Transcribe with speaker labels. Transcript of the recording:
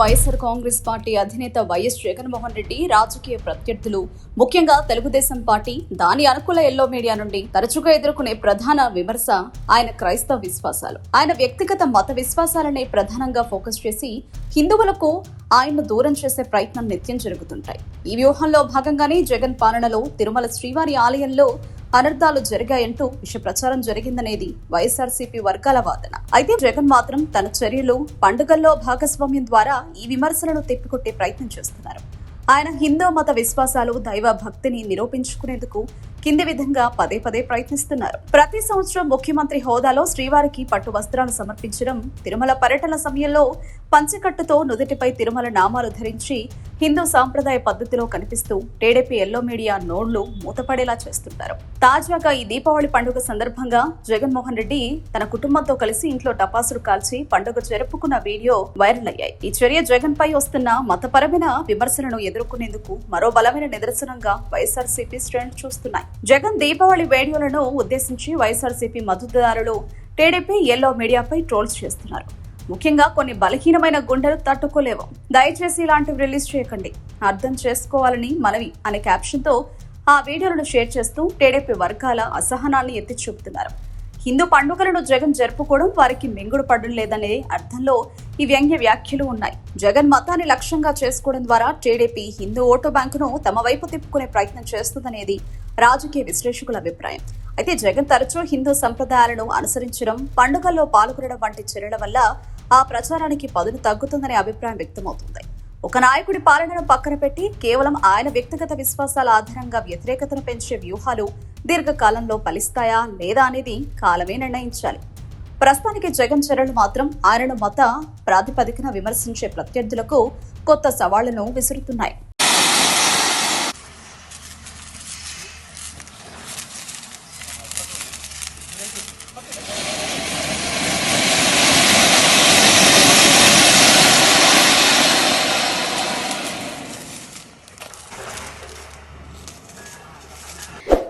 Speaker 1: YSR Congress party అధినేత YS Jaganmohan Reddy రాజకీయ ప్రత్యర్థులు. ముఖ్యంగా తెలుగుదేశం పార్టీ దాని అనుకూల ఎల్లో మీడియా నుండి తరచుగా ఎదుర్కొనే ప్రధాన విమర్శ ఆయన క్రైస్తవ విశ్వాసాలు. ఆయన వ్యక్తిగత మత విశ్వాసాలనే ప్రధానంగా ఫోకస్ చేసి హిందువులకు ఆయన్ను దూరం చేసే ప్రయత్నం నిత్యం జరుగుతుంటాయి. ఈ వ్యూహంలో భాగంగానే జగన్ పాలనలో తిరుమల శ్రీవారి ఆలయంలో అనర్థాలు జరిగాయంటూ విష ప్రచారం జరిగిందనేది వైఎస్ఆర్సీపీ వర్గాల వాదన. అయితే జగన్ మాత్రం తన చర్యలు పండుగల్లో భాగస్వామ్యం ద్వారా ఈ విమర్శలను తిప్పికొట్టే ప్రయత్నం చేస్తున్నారు. ఆయన హిందూ మత విశ్వాసాలు దైవ భక్తిని నిరూపించుకునేందుకు కింది విధంగా పదే పదే ప్రయత్నిస్తున్నారు. ప్రతి సంవత్సరం ముఖ్యమంత్రి హోదాలో శ్రీవారికి పట్టు వస్త్రాలు సమర్పించడం తిరుమల పర్యటన సమయంలో పంచకట్టుతో నుదుటిపై తిరుమల నామాలు ధరించి హిందూ సాంప్రదాయ పద్ధతిలో కనిపిస్తూ టీడీపీ ఎల్లో మీడియా నోళ్ళు మూతపడేలా చేస్తుంటారు. తాజాగా ఈ దీపావళి పండుగ సందర్భంగా జగన్మోహన్ రెడ్డి తన కుటుంబంతో కలిసి ఇంట్లో టపాసులు కాల్చి పండుగ జరుపుకున్న వీడియో వైరల్ అయ్యాయి. ఈ చర్య జగన్ పై వస్తున్న మతపరమైన విమర్శలను ఎదుర్కొనేందుకు మరో బలమైన నిదర్శనంగా వైఎస్ఆర్సీపీ శ్రేణులు చూస్తున్నాయి. జగన్ దీపావళి వీడియోలను ఉద్దేశించి వైఎస్ఆర్సీపీ మద్దతుదారులు టీడీపీ ఎల్లో మీడియాపై ట్రోల్స్ చేస్తున్నారు. ముఖ్యంగా కొన్ని బలహీనమైన గుండెలు తట్టుకోలేవు. దయచేసి ఇలాంటివి రిలీజ్ చేయకండి. అర్థం చేసుకోవాలని మనవి అనే క్యాప్షన్తో ఆ వీడియోలను షేర్ చేస్తూ టీడీపీ వర్గాల అసహనాన్ని ఎత్తి చూపుతున్నారు. హిందూ పండుగలను జగన్ జరుపుకోవడం వారికి మింగుడు పడడం లేదనే అర్థంలో ఈ వ్యంగ్య వ్యాఖ్యలు ఉన్నాయి. జగన్ మతాన్ని లక్ష్యంగా చేసుకోవడం ద్వారా టీడీపీ హిందూ ఓటు బ్యాంకును తమ వైపు తిప్పుకునే ప్రయత్నం చేస్తుందనేది రాజకీయ విశ్లేషకుల అభిప్రాయం. అయితే జగన్ తరచూ హిందూ సంప్రదాయాలను అనుసరించడం పండుగల్లో పాల్గొనడం వంటి చర్యల వల్ల ఆ ప్రచారానికి పదును తగ్గుతుందనే అభిప్రాయం వ్యక్తమవుతుంది. ఒక నాయకుడి పాలనను పక్కన పెట్టి కేవలం ఆయన వ్యక్తిగత విశ్వాసాల ఆధారంగా వ్యతిరేకతను పెంచే వ్యూహాలు దీర్ఘకాలంలో ఫలిస్తాయా లేదా అనేది కాలమే నిర్ణయించాలి. ప్రస్తుతానికి జగన్ చర్యలు మాత్రం ఆయనను మత ప్రాతిపదికన విమర్శించే ప్రత్యర్థులకు కొత్త సవాళ్ళను విసురుతున్నాయి.